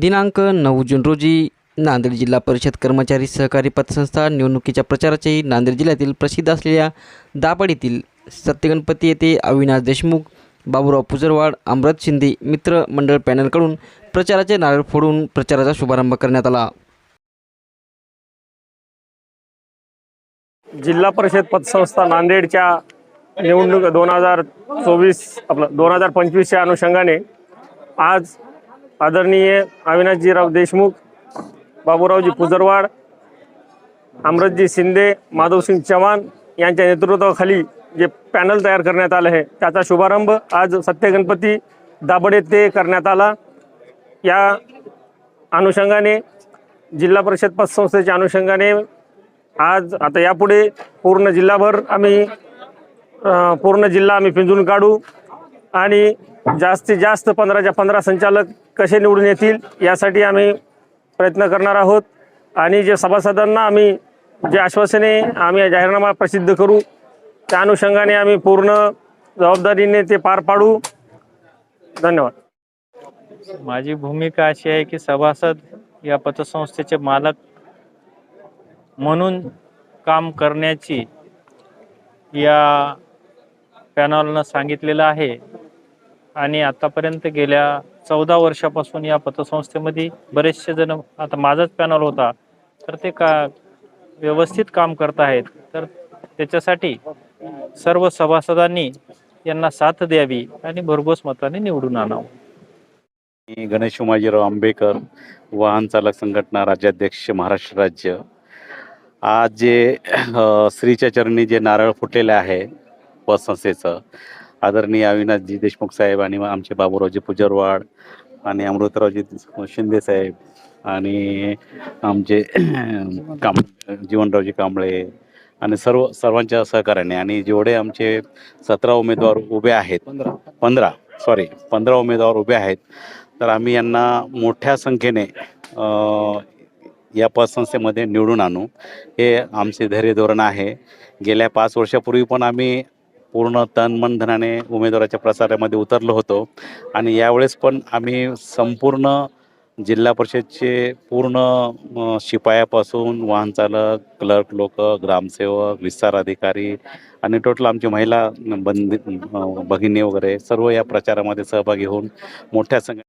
दिनांक नऊ जून रोजी नांदेड जिल्हा परिषद कर्मचारी सहकारी पतसंस्था निवडणुकीच्या प्रचाराचे नांदेड जिल्ह्यातील प्रसिद्ध असलेल्या दापड येथील सत्यगणपती येथे अविनाश देशमुख बाबूराव पुजरवाड अमृत शिंदे मित्र मंडळ पॅनलकडून प्रचाराचे नारळ फोडून प्रचाराचा शुभारंभ करण्यात आला. जिल्हा परिषद पतसंस्था नांदेडच्या निवडणूक दोन हजार चोवीस आपलं दोन हजार पंचवीसच्या अनुषंगाने आज आदरणीय अविनाशजीराव देशमुख बाबूरावजी पुजरवाड अमृतजी शिंदे माधवसिंग चव्हाण यांच्या नेतृत्वाखाली जे पॅनल तयार करण्यात आलं आहे त्याचा शुभारंभ आज सत्यगणपती दाबड येथे करण्यात आला. या अनुषंगाने जिल्हा परिषद पतसंस्थेच्या अनुषंगाने आज आता यापुढे पूर्ण जिल्हाभर आम्ही पूर्ण जिल्हा आम्ही पिंजून काढू. आणि जास्तीत जास्त पंधराच्या पंधरा संचालक कसे निवडून येतील यासाठी आम्ही प्रयत्न करणार आहोत. आणि जे सभासदांना आम्ही जे आश्वासने आम्ही या जाहीरनामा प्रसिद्ध करू त्या अनुषंगाने आम्ही पूर्ण जबाबदारीने ते पार पाडू. धन्यवाद. माझी भूमिका अशी आहे की सभासद या पतसंस्थेचे मालक म्हणून काम करण्याची या पॅनलनं सांगितलेलं आहे. आणि आतापर्यंत गेल्या चौदा वर्षापासून या पतसंस्थेमध्ये बरेचसे जण आता माझाच पॅनल होता तर ते का व्यवस्थित काम करत आहेत. तर त्याच्यासाठी सर्व सभासदांनी यांना साथ द्यावी आणि भरघोस मताने निवडून आणावं. मी गणेश उमाजीराव आंबेकर वाहन चालक संघटना राज्याध्यक्ष महाराष्ट्र राज्य. आज जे श्रीच्या चरणी जे नारळ फुटलेले आहे पतसंस्थेचं आदरणीय अविनाशजी देशमुख साहेब आणि आमचे बाबूरावजी पुजरवाड आणि अमृतरावजी शिंदे साहेब आणि आमचे काम जीवनरावजी कांबळे आणि सर्व सर्वांच्या सहकार्याने आणि जेवढे आमचे सतरा उमेदवार उभे आहेत पंधरा. सॉरी पंधरा उमेदवार उभे आहेत तर आम्ही यांना मोठ्या संख्येने या पतसंस्थेमध्ये निवडून आणू. हे आमचे धैर्य धोरण आहे. गेल्या पाच वर्षापूर्वी पण आम्ही पूर्ण तन मन धनाने उमेदवाराच्या प्रचारामध्ये उतरलो होतो. आणि यावेळेस पण आम्ही संपूर्ण जिल्हा परिषदचे पूर्ण शिपायापासून वाहनचालक क्लर्क लोक ग्रामसेवक विस्तार अधिकारी आणि टोटल आमची महिला बंदी भगिनी वगैरे सर्व या प्रचारामध्ये सहभागी होऊन मोठ्या संख्या